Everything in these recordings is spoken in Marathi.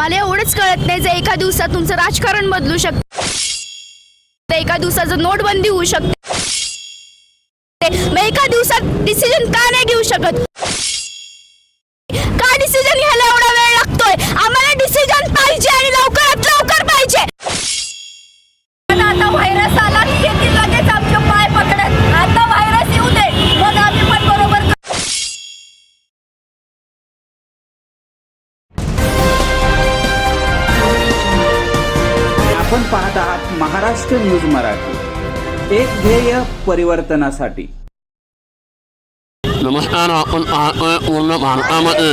मला एवढंच कळत नाही जे एका दिवसात तुमचं राजकारण बदलू शकतं. एका दिवसाचं नोटबंदी होऊ शकते. मग एका दिवसात डिसिजन का नाही घेऊ शकत? आपण पाहत आहात महाराष्ट्र न्यूज मराठी. एक ध्येय परिवर्तनासाठी. नमस्कार आपण पाहतोय पूर्ण भारतामध्ये.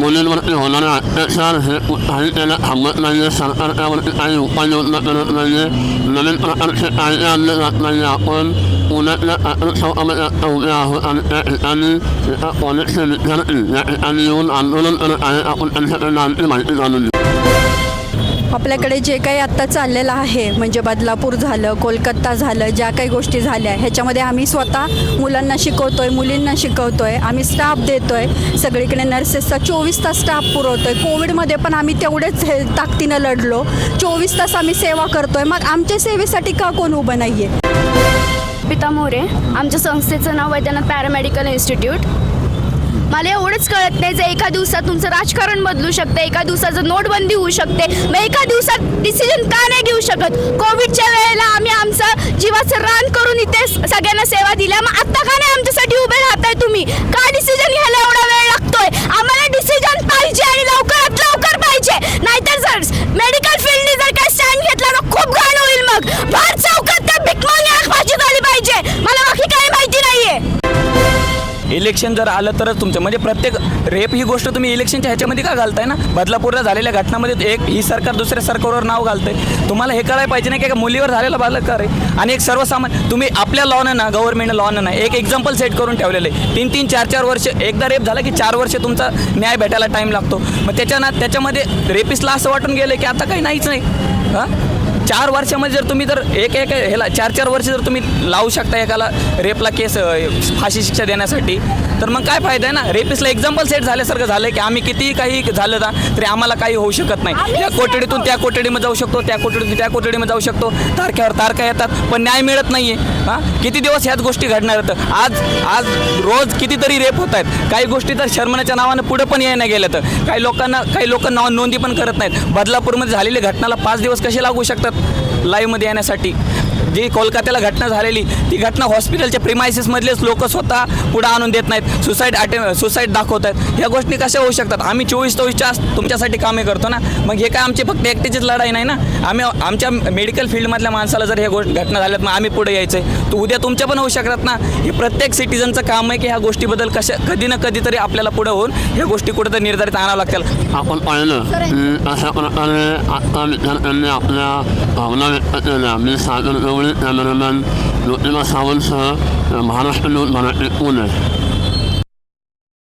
मुलींवरती होणारे अत्याचार हे काही त्याला थांबत नाही सरकार त्यावरती काही उपाययोजना करत नाही नवीन प्रकारचे कायदे आणले जात नाही आपण पुण्यातल्या कात्रसौकामध्ये उभे आहोत आणि त्या ठिकाणी एका कॉलेजचे विद्यार्थी या ठिकाणी येऊन आंदोलन करत आहेत आपण त्यांच्याकडे आणखी माहिती जाणून आपल्याकडे जे काही आत्ता चाललेलं आहे म्हणजे बदलापूर झालं कोलकाता झालं ज्या काही गोष्टी झाल्या ह्याच्यामध्ये आम्ही स्वतः मुलांना शिकवतो आहे मुलींना शिकवतो आहे आम्ही स्टाफ देतो आहे सगळीकडे नर्सेसचा चोवीस तास स्टाफ पुरवतो आहे कोविडमध्ये पण आम्ही तेवढेच हे ताकदीनं लढलो. चोवीस तास आम्ही सेवा करतो आहे मग आमच्या सेवेसाठी का कोण उभं नाही आहे पिता मोरे आमच्या संस्थेचं नाव वैद्यनाथ पॅरामेडिकल इन्स्टिट्यूट मला एवढंच कळत नाही जे एका दिवसात तुमचं राजकारण बदलू शकते एका दिवसाचं नोटबंदी होऊ शकते. मग एका दिवसात डिसिजन का नाही घेऊ शकत? कोविडच्या वेळेला आम्ही आमचं जीवाचं रान करून इथे सगळ्यांना सेवा दिल्या मग आत्ता का नाही आमच्यासाठी उभे राहताय तुम्ही? का डिसिजन घ्यायला एवढा वेळ लागतोय? आम्हाला इलेक्शन जर आलं तरच तुमचं. म्हणजे प्रत्येक रेप ही गोष्ट तुम्ही इलेक्शनच्या ह्याच्यामध्ये का घालताय ना? बदलापूरला झालेल्या घटनामध्ये एक ही सरकार दुसऱ्या सरकारवर नाव घालतंय. तुम्हाला हे करायला पाहिजे नाही की एका मुलीवर झालेला बलात्कार आहे. आणि एक सर्वसामान्य तुम्ही आपल्या लॉनं ना गव्हर्नमेंट लॉनं ना एक एक्झाम्पल सेट करून ठेवलेलं आहे. तीन तीन चार चार वर्ष एकदा रेप झाला की चार वर्ष तुमचा न्याय भेटायला टाईम लागतो. मग त्याच्या ना त्याच्यामध्ये रेपिसला असं वाटून गेलं की आता काही नाहीच नाही. हां? चार वर्षामध्ये जर तुम्ही जर एक एक ह्याला चार चार वर्ष जर तुम्ही लावू शकता एकाला रेपला केस फाशी शिक्षा देण्यासाठी तर मग काय फायदा आहे ना? रेपिसला एक्झाम्पल सेट झाल्यासारखं झालं की आम्ही कितीही काही झालं ना तरी आम्हाला काही होऊ शकत नाही. त्या कोठडीतून त्या कोठडीमध्ये जाऊ शकतो त्या कोठडीतून त्या कोठडीमध्ये जाऊ शकतो. तारख्यावर तारखा येतात पण न्याय मिळत नाही आहे हां? किती दिवस ह्याच गोष्टी घडणार आहेत? आज आज रोज कितीतरी रेप होत आहेत. काही गोष्टी तर शर्मनाच्या नावानं पुढे पण येण्या गेल्या तर काही लोकांना काही लोक नाव नोंदी पण करत नाहीत. बदलापूरमध्ये झालेली घटनाला पाच दिवस कसे लागू शकतात? लाईव्हमध्ये येण्यासाठी जी कोलकात्याला घटना झालेली ती घटना हॉस्पिटलच्या प्रिमायसिसमधलेच लोक स्वतः पुढं आणून देत नाहीत. सुसाईड अटेम्प सुसाईड दाखवत आहेत ह्या गोष्टी कशा होऊ शकतात? आम्ही चोवीस चोवीस तास तुमच्यासाठी कामे करतो ना? मग हे काय आमची फक्त एकटीचीच लढाई नाही ना? आम्ही आमच्या मेडिकल फील्डमधल्या माणसाला जर ह्या गोष्ट घटना झाल्यात मग आम्ही पुढे यायचं आहे तर उद्या तुमच्या पण होऊ शकतात ना? हे प्रत्येक सिटीजनचं काम आहे की ह्या गोष्टीबद्दल कशा कधी ना कधीतरी आपल्याला पुढे होऊन ह्या गोष्टी कुठेतरी निर्धारित आणावं लागतील. आपण पाहिलं अशा प्रकारे आपल्या भावना व्यक्त केल्या मी गवळी कॅमेरामॅन ज्योतिबा सावंतसह महाराष्ट्र न्यूज मराठी पुणे